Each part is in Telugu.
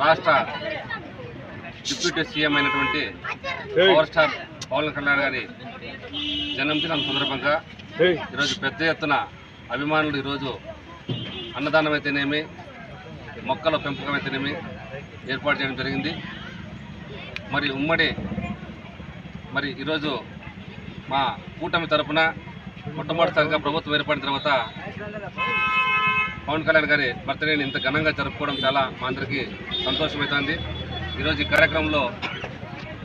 రాష్ట్ర డిప్యూటీ సీఎం అయినటువంటి పవర్ స్టార్ పవన్ కళ్యాణ్ గారి జన్మదినం సందర్భంగా ఈరోజు పెద్ద ఎత్తున అభిమానులు ఈరోజు అన్నదానం అయితేనేమి మొక్కల పెంపకం అయితేనేమి ఏర్పాటు చేయడం జరిగింది. మరి ఉమ్మడి మరి ఈరోజు మా కూటమి తరపున మొట్టమొదటిసారిగా ప్రభుత్వం ఏర్పడిన తర్వాత పవన్ కళ్యాణ్ గారి బర్త్డేని ఇంత ఘనంగా జరుపుకోవడం చాలా మా అందరికీ సంతోషమవుతుంది ఈరోజు ఈ కార్యక్రమంలో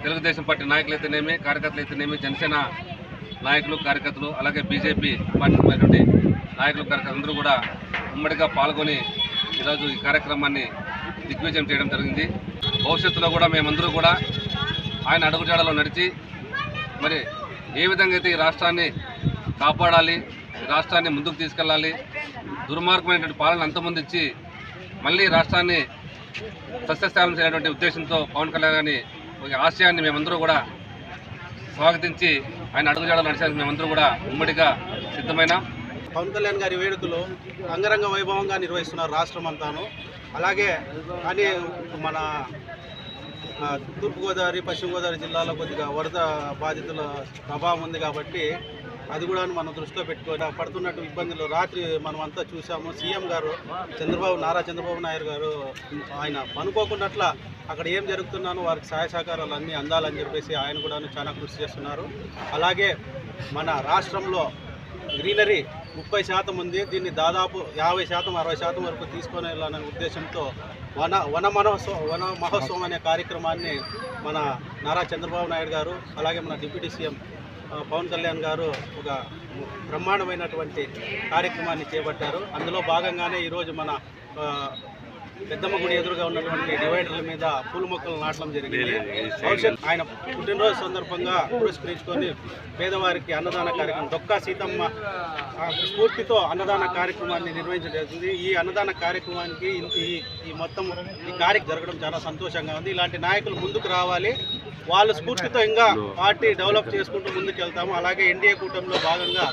తెలుగుదేశం పార్టీ నాయకులు అయితేనేమి కార్యకర్తలు అయితేనేమి జనసేన నాయకులు కార్యకర్తలు అలాగే బీజేపీ పార్టీ నాయకులు కార్యకర్తలు అందరూ కూడా ఉమ్మడిగా పాల్గొని ఈరోజు ఈ కార్యక్రమాన్ని దిగ్విజయం చేయడం జరిగింది. భవిష్యత్తులో కూడా మేమందరూ కూడా ఆయన అడుగుజాడలో నడిచి మరి ఏ విధంగా అయితే ఈ రాష్ట్రాన్ని కాపాడాలి రాష్ట్రాన్ని ముందుకు తీసుకెళ్ళాలి దుర్మార్గమైనటువంటి పాలన అంతమంది ఇచ్చి మళ్ళీ రాష్ట్రాన్ని సస్యస్థానం చేయటువంటి ఉద్దేశంతో పవన్ కళ్యాణ్ గారి ఒక ఆశయాన్ని మేమందరూ కూడా స్వాగతించి ఆయన అడుగుజాడలు నడిచేందుకు మేమందరూ కూడా ఉమ్మడిగా సిద్ధమైన పవన్ కళ్యాణ్ గారి వేడుకలు అంగరంగ వైభవంగా నిర్వహిస్తున్నారు రాష్ట్రం అంతాను అలాగే కానీ మన తూర్పుగోదావరి పశ్చిమ గోదావరి జిల్లాలో కొద్దిగా వరద బాధితుల ప్రభావం ఉంది కాబట్టి అది కూడా మనం దృష్టిలో పెట్టుకొని పడుతున్నట్టు ఇబ్బందులు. రాత్రి మనం అంతా చూసాము సీఎం గారు చంద్రబాబు నారా చంద్రబాబు నాయుడు గారు ఆయన అనుకోకున్నట్ల అక్కడ ఏం జరుగుతున్నానో వారికి సహాయ సహకారాలు అన్నీ అందాలని చెప్పేసి ఆయన కూడా చాలా కృషి చేస్తున్నారు. అలాగే మన రాష్ట్రంలో గ్రీనరీ ముప్పై శాతం ఉంది. దీన్ని దాదాపు యాభై శాతం అరవై శాతం వరకు తీసుకొని వెళ్ళాలనే ఉద్దేశంతో వన వన మనోత్సవం వన మహోత్సవం అనే కార్యక్రమాన్ని మన నారా చంద్రబాబు నాయుడు గారు అలాగే మన డిప్యూటీ సీఎం పవన్ కళ్యాణ్ గారు ఒక బ్రహ్మాండమైనటువంటి కార్యక్రమాన్ని చేపట్టారు. అందులో భాగంగానే ఈరోజు మన పెద్దమ్మ గుడి ఎదురుగా ఉన్నటువంటి డివైడర్ల మీద పూల మొక్కలు నాటడం జరిగింది. ఆయన పుట్టినరోజు సందర్భంగా పురస్కరించుకొని పేదవారికి అన్నదాన కార్యక్రమం డొక్కా సీతమ్మ స్ఫూర్తితో అన్నదాన కార్యక్రమాన్ని నిర్వహించడం జరిగింది ఈ అన్నదాన కార్యక్రమానికి ఈ మొత్తం ఈ కార్యక్రమం జరగడం చాలా సంతోషంగా ఉంది. ఇలాంటి నాయకులు ముందుకు రావాలి. వాళ్ళ స్ఫూర్తితో ఇంకా పార్టీ డెవలప్ చేసుకుంటూ ముందుకు వెళ్తాము అలాగే ఎన్డీఏ కూటమిలో భాగంగా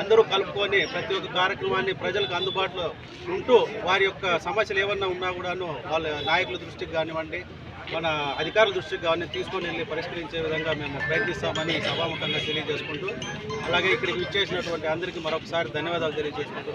అందరూ కలుపుకొని ప్రతి ఒక్క కార్యక్రమాన్ని ప్రజలకు అందుబాటులో ఉంటూ వారి యొక్క సమస్యలు ఏమన్నా ఉన్నా కూడాను వాళ్ళ నాయకుల దృష్టికి కానివ్వండి మన అధికారుల దృష్టికి కానీ తీసుకొని వెళ్ళి పరిష్కరించే విధంగా మేము ప్రయత్నిస్తామని సభాముఖంగా తెలియజేసుకుంటూ అలాగే ఇక్కడికి ఇచ్చేసినటువంటి అందరికీ మరొకసారి ధన్యవాదాలు తెలియజేసుకుంటూ